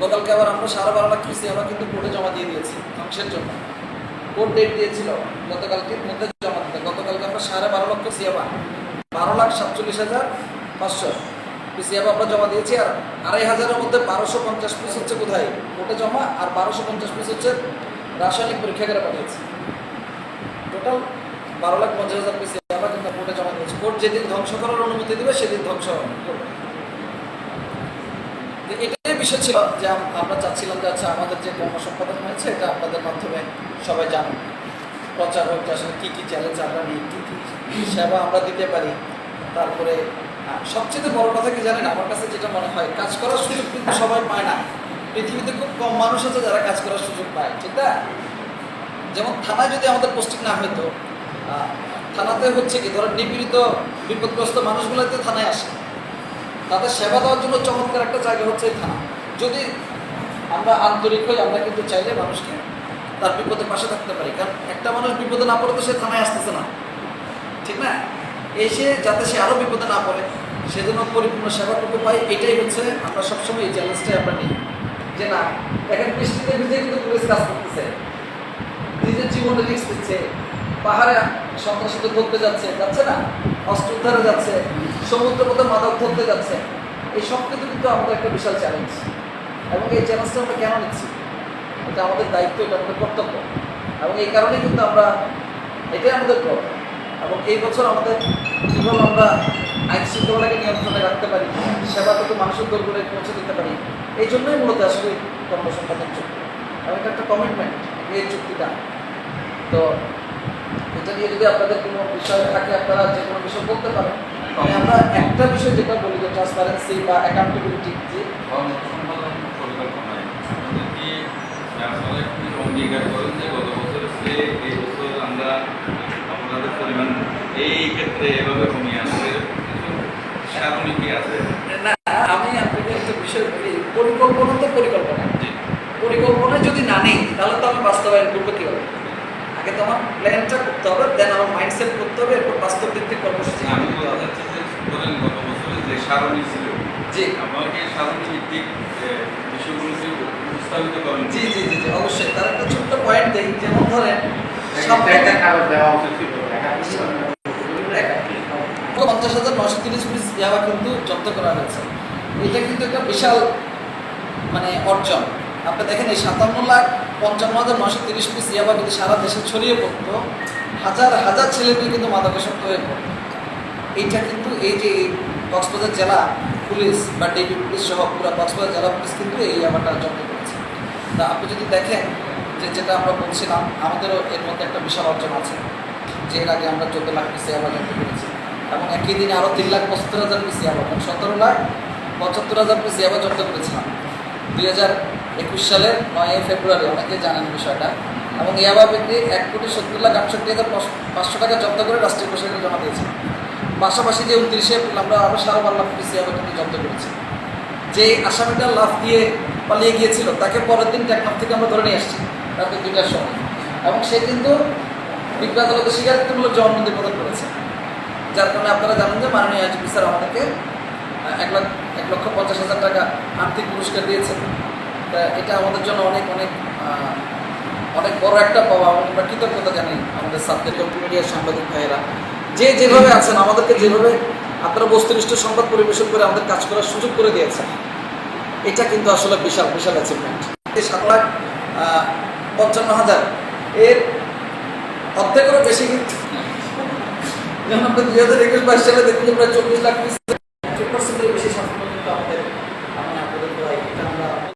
গতকালকে আবার আমরা সাড়ে বারো লাখ কিস্তি আমরা কিন্তু কোর্টে জমা দিয়ে দিয়েছি ধ্বংসের জন্য। কোর্ট ডেট দিয়েছিল গতকালকের মধ্যে জমা দিতে। গতকালকে আমরা সাড়ে বারো লক্ষ সিয়াবা বারো লাখ সাতচল্লিশ হাজার পাঁচশো সিয়াবা আমরা জমা দিয়েছি, আর আড়াই হাজারের মধ্যে বারোশো পঞ্চাশ পিস হচ্ছে কোথায়? কোর্টে জমা, আর বারোশো পঞ্চাশ পিস হচ্ছে রাসায়নিক পরীক্ষাগারে পাঠিয়েছি। টোটাল বারো লাখ পঞ্চাশ হাজার পিস সিয়াবা কিন্তু কোর্টে জমা দিয়েছি কোর্ট যেদিন ধ্বংস করার অনুমতি দেবে, সেদিন ধ্বংস করবে এটাই বিষয় ছিল যে আমরা চাচ্ছিলাম যে আচ্ছা আমাদের যে কর্মসম্পাদন হয়েছে, এটা আপনাদের মাধ্যমে সবাই জানুন প্রচার হোক আসলে কী কী চ্যালেঞ্জ আমরা নিই, কী কী সেবা আমরা দিতে পারি। তারপরে সবচেয়ে বড় কথা কি জানেন? আমার কাছে যেটা মনে হয়, কাজ করার সুযোগ কিন্তু সবাই পায় না। পৃথিবীতে খুব কম মানুষ আছে যারা কাজ করার সুযোগ পায় ঠিক না? যেমন থানায় যদি আমাদের পোস্টিং না আহ, থানাতে হচ্ছে কি ধরেন নিপীড়িত বিপদগ্রস্ত মানুষগুলোতে থানায় আসে। তাদের সেবা দেওয়ার জন্য চমৎকার একটা জায়গা হচ্ছে থানা। যদি আমরা আন্তরিক হই আমরা কিন্তু চাইলে মানুষকে তার বিপদে পাশে থাকতে পারি। কারণ একটা মানুষ বিপদে না পড়ে তো সে থানায় আসতেছে না ঠিক না? এসে যাতে সে আরও বিপদে না পড়ে সেজন্য পরিপূর্ণ সেবাটুকু পাই এটাই হচ্ছে আমরা সবসময় এই চ্যালেঞ্জটাই আমরা নিই। যে না এখন বৃষ্টিতে ভিজে কিন্তু পুলিশ কাজ করতেছে। নিজের জীবনে রিস্ক দিচ্ছে। পাহাড়ে সন্ত্রাসীদের ধরতে যাচ্ছে যাচ্ছে না? অস্ত্র উদ্ধারে যাচ্ছে সমুদ্র পথে মাদক ধরতে যাচ্ছে। এই সব কিছু কিন্তু আমাদের একটা বিশাল চ্যালেঞ্জ এবং এই চ্যালেঞ্জটা আমরা কেন নিচ্ছি? এটা আমাদের দায়িত্ব, এটা আমাদের কর্তব্য। এবং এই কারণে কিন্তু আমরা, এটাই আমাদের পথ এবং এই বছর আমাদের, কীভাবে আমরা আইন শৃঙ্খলাকে নিয়ন্ত্রণে রাখতে পারি সেবা সেবাটুকু মানুষের দরবারে পৌঁছে দিতে পারি, এই জন্যই মূলত আসলে কর্মসম্পাদন চুক্তি। এবং এটা একটা কমিটমেন্ট এই চুক্তিটা। তো এটা নিয়ে যদি আপনাদের কোনো বিষয় থাকে, আপনারা যে কোনো বিষয় বলতে পারেন তবে আমরা একটা বিষয় যেটা বলি, যে ট্রান্সপারেন্সি বা অ্যাকাউন্টেবিলিটি যে অঙ্গীকার করেন যে গত বছর সে এই বছর আমরা আপনাদের পরিমাণ এই ক্ষেত্রে এভাবে কমিয়ে আসবে কিছু সারণী কি আছে না আমি আপনাকে একটা বিষয় বলি পরিকল্পনা তো পরিকল্পনা জি পরিকল্পনা যদি না নেই তাহলে তো আমি বাস্তবায়ন করব কীভাবে আগে তো আমার প্ল্যানটা করতে হবে দেন আমার মাইন্ডসেট করতে হবে এরপর বাস্তব ভিত্তিক কর্মসূচি আমি বলতে চাচ্ছি যে ধরেন গত বছরের যে সারণী ছিল জি। আমাকে সারণী ভিত্তিক বিষয়গুলোকে উপস্থাপিত করেন। জি জি জি জি অবশ্যই। তার একটা ছোট্ট পয়েন্ট দেই যেমন ধরেন একটা কারণ দেওয়া উচিত ছিল পঞ্চাশ হাজার নশো তিরিশ পিস ইয়াবা কিন্তু জব্দ করা হয়েছে। এটা কিন্তু একটা বিশাল মানে অর্জন। আপনি দেখেন এই সাতান্ন লাখ পঞ্চান্ন হাজার নশো তিরিশ পিস ইয়াবা যদি সারা দেশে ছড়িয়ে পড়তো। হাজার হাজার ছেলেমেয়ে কিন্তু মাদকাসক্ত হয়ে পড়তো। এইটা কিন্তু এই যে কক্সবাজার জেলা পুলিশ বা ডিবি পুলিশ সহ পুরো কক্সবাজার জেলা পুলিশ কিন্তু এই ইয়াবাটা জব্দ করেছে। তা আপনি যদি দেখেন যে যেটা আমরা বলছিলাম, আমাদেরও এর মধ্যে একটা বিশাল অর্জন আছে যে এর আগে আমরা চোদ্দ লাখ পিসি আবার জব্দ করেছি। এবং একই দিনে আরও তিন লাখ পঁচাত্তর হাজার পিসি আবার মানে সতেরো লাখ পঁচাত্তর হাজার পিসি আবার জব্দ করেছিলাম। দুই হাজার একুশ সালের নয় ফেব্রুয়ারি, অনেকে জানেন বিষয়টা। এবং ইয়াবা বিক্রি এক কোটি সত্তর লাখ আটষট্টি হাজার পাঁচশো টাকা জব্দ করে রাষ্ট্রীয় প্রশাসনে জমা দিয়েছে। পাশাপাশি যে উনত্রিশে এপ্রিল আমরা আরও সাড়ে বারো লাখ পিসি আবার কিন্তু জব্দ করেছি। যে আসামিটা লাভ দিয়ে পালিয়ে গিয়েছিল, তাকে পরের দিন টেকনাফ থেকে আমরা ধরে নিয়ে আসছি, রাতে দুইটার সময়। এবং সে কিন্তু বিজ্ঞ আদালতে স্বীকারোক্তিমূলক জবানবন্দি প্রদান করেছে। যার কারণে আপনারা জানেন যে মাননীয় আইজিপি স্যার আমাদেরকে এক লাখ এক লক্ষ পঞ্চাশ হাজার টাকা আর্থিক পুরস্কার দিয়েছেন। তা এটা আমাদের জন্য অনেক অনেক অনেক বড় একটা পাওয়া। আমরা কৃতজ্ঞতা জানি আমাদের সাবজেক্ট মিডিয়ার সাংবাদিক ভাইয়েরা। যে যেভাবে আছেন, আমাদেরকে যেভাবে আপনারা বস্তুনিষ্ঠ সংবাদ পরিবেশন করে আমাদের কাজ করার সুযোগ করে দিয়েছেন, এটা কিন্তু আসলে বিশাল বিশাল অ্যাচিভমেন্ট সাত লাখ পঞ্চান্ন হাজার, এর অর্ধেকেরও বেশি কিন্তু দুই হাজার একুশ বাইশ সালে দেখুন প্রায় চব্বিশ লাখ